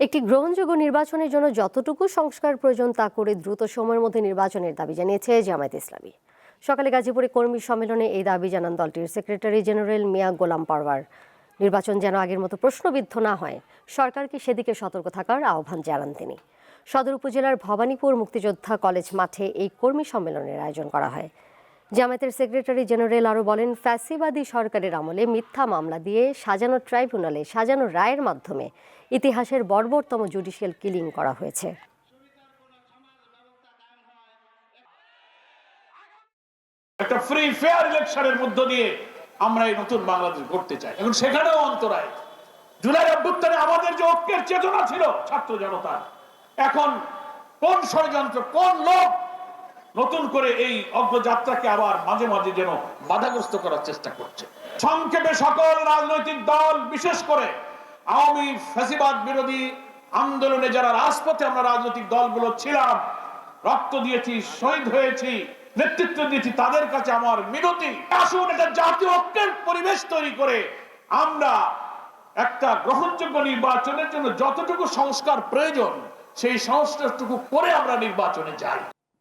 একটি গ্রহণযোগ্য নির্বাচনের জন্য যতটুকু সংস্কার প্রয়োজন তা করে দ্রুত সময়ের মধ্যে নির্বাচনের দাবি জানিয়েছে জামায়াত ইসলামী। সকালে গাজীপুরে কর্মী সম্মেলনে এই দাবি জানান দলটির সেক্রেটারি জেনারেল মিয়া গোলাম পারওয়ার। নির্বাচন যেন আগের মতো প্রশ্নবিদ্ধ না হয়, সরকারকে সেদিকে সতর্ক থাকার আহ্বান জানান তিনি। সদর উপজেলার ভবানীপুর মুক্তিযোদ্ধা কলেজ মাঠে এই কর্মী সম্মেলনের আয়োজন করা হয়। জামায়াতের সেক্রেটারি জেনারেল আরও বলেন, ফ্যাসিবাদী সরকারের আমলে মিথ্যা মামলা দিয়ে সাজানো ট্রাইব্যুনালে সাজানো রায়ের মাধ্যমে ইতিহাসের বর্বরতম জুডিশিয়াল কিলিং করা হয়েছে। একটা ফ্রি ফেয়ার ইলেকশনের মধ্য দিয়ে আমরা এই নতুন বাংলাদেশ চাই। এখন সেখানেও অন্তরায় জুলাই অভ্যুত্থানে আমাদের যে ঐক্যের চেতনা ছিল, ছাত্র এখন কোন ষড়যন্ত্র, কোন লোক নতুন করে এই অগ্রযাত্রাকে আবার মাঝে মাঝে যেন বাধাগ্রস্ত করার চেষ্টা করছে। সংক্ষেপে সকল রাজনৈতিক দল, বিশেষ করে আওয়ামী ফ্যাসিবাদ বিরোধী আন্দোলনে যারা রাজপথে আমরা রাজনৈতিক দলগুলো ছিলাম, রক্ত দিয়েছি, শহীদ হয়েছি, নেতৃত্ব দিয়েছি, তাদের কাছে আমার মিনতি। আসুন একটা জাতীয় ঐক্যের পরিবেশ তৈরি করে আমরা একটা গ্রহণযোগ্য নির্বাচনের জন্য যতটুকু সংস্কার প্রয়োজন, সেই সংস্কারটুকু করে আমরা নির্বাচনে যাই।